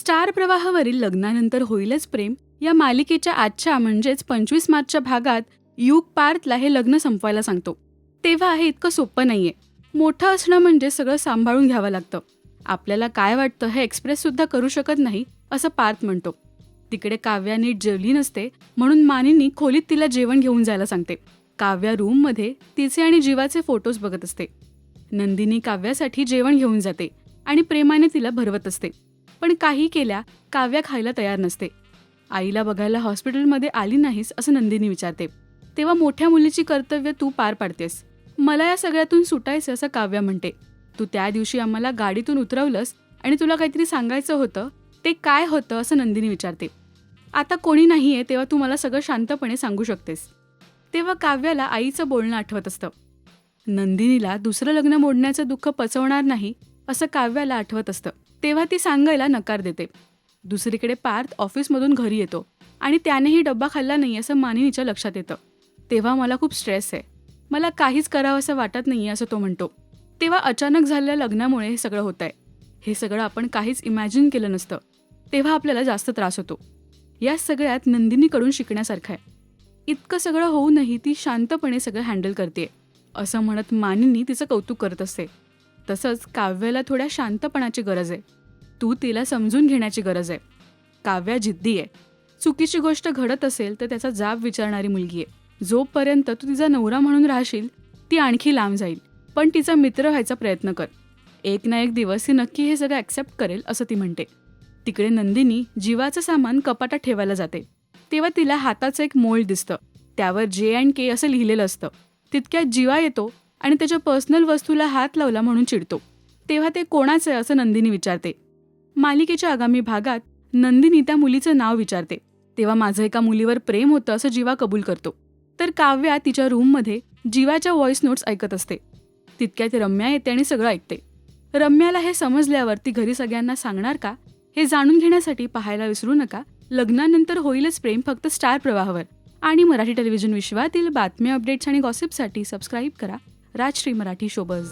Star प्रवाहावरील लग्नानंतर होईलच प्रेम. या मालिकेच्या आजच्या म्हणजेच पंचवीस मार्चच्या भागात युग पार्थला हे लग्न संपवायला सांगतो. तेव्हा हे इतकं सोपं नाहीये. मोठं असणं म्हणजे सगळं सांभाळून घ्यावं लागतं. आपल्याला काय वाटतं हे एक्सप्रेस सुद्धा करू शकत नाही असं पार्थ म्हणतो. तिकडे काव्या नीट जेवली नसते म्हणून मानिनी खोलीत तिला जेवण घेऊन जायला सांगते. काव्या रूममध्ये तिचे आणि जीवाचे फोटोज बघत असते. नंदिनी काव्यासाठी जेवण घेऊन जाते आणि प्रेमाने तिला भरवत असते. पण काही केल्या काव्या खायला तयार नसते. आईला बघायला हॉस्पिटलमध्ये आली नाहीस असं नंदिनी विचारते. तेव्हा मोठ्या मुलीची कर्तव्य तू पार पाडतेस. मला या सगळ्यातून सुटायचं असं काव्या म्हणते. तू त्या दिवशी आम्हाला गाडीतून उतरवलंस आणि तुला काहीतरी सांगायचं होतं? ते काय होतं असं नंदिनी विचारते. आता कोणी नाहीये तेव्हा तू मला सगळं शांतपणे सांगू शकतेस. तेव्हा काव्याला आईचं बोलणं आठवत असतं. नंदिनीला दुसरं लग्न मोडण्याचं दुःख पचवणार नाही असं काव्याला आठवत असतं. तेव्हा ती सांगायला नकार देते. दुसरीकडे पार्थ ऑफिसमधून घरी येतो आणि त्यानेही डब्बा खाल्ला नाही असं मानिनीच्या लक्षात येतं. तेव्हा मला खूप स्ट्रेस आहे. मला काहीच करावं असं वाटत नाही असं तो म्हणतो. तेव्हा अचानक झालेल्या लग्नामुळे हे सगळं होत आहे हे सगळं आपण काहीच इमॅजिन केलं नसतं. तेव्हा आपल्याला जास्त त्रास होतो. या सगळ्यात नंदिनीकडून शिकण्यासारखं आहे. इतकं सगळं होऊनही ती शांतपणे सगळं हँडल करते असं म्हणत मानिनी तिचं कौतुक करत असते. तसंच काव्याला थोड्या शांतपणाची गरज आहे. तू तिला समजून घेण्याची गरज आहे. काव्या जिद्दी आहे. चुकीची गोष्ट घडत असेल तर त्याचा जाब विचारणारी मुलगी आहे. जोपर्यंत तू तिचा नवरा म्हणून राहशील ती आणखी लांब जाईल. पण तिचा मित्र व्हायचा प्रयत्न कर. एक ना एक दिवस ती नक्की हे सगळं ॲक्सेप्ट करेल असं ती म्हणते. तिकडे नंदिनी जीवाचं सामान कपाटात ठेवायला जाते. तेव्हा तिला हाताचं एक मोल दिसतं. त्यावर जे अँड के असं लिहिलेलं असतं. तितक्यात जीवा येतो आणि त्याच्या पर्सनल वस्तूला हात लावला म्हणून चिडतो. तेव्हा ते कोणाचं आहे असं नंदिनी विचारते. मालिकेच्या आगामी भागात नंदिनी त्या मुलीचं नाव विचारते. तेव्हा माझं एका मुलीवर प्रेम होतं असं जीवा कबूल करतो. तर काव्या तिच्या रूममध्ये जीवाच्या व्हॉइस नोट्स ऐकत असते. तितक्यात रम्या येते आणि सगळं ऐकते. रम्याला हे समजल्यावर ती घरी सगळ्यांना सांगणार का? हे जाणून घेण्यासाठी पाहायला विसरू नका. लग्नानंतर होईलच प्रेम फक्त स्टार प्रवाहावर. आणि मराठी टेलिव्हिजन विश्वातील बातम्या अपडेट्स आणि गॉसिपसाठी सबस्क्राईब करा. राजश्री मराठी शोबज.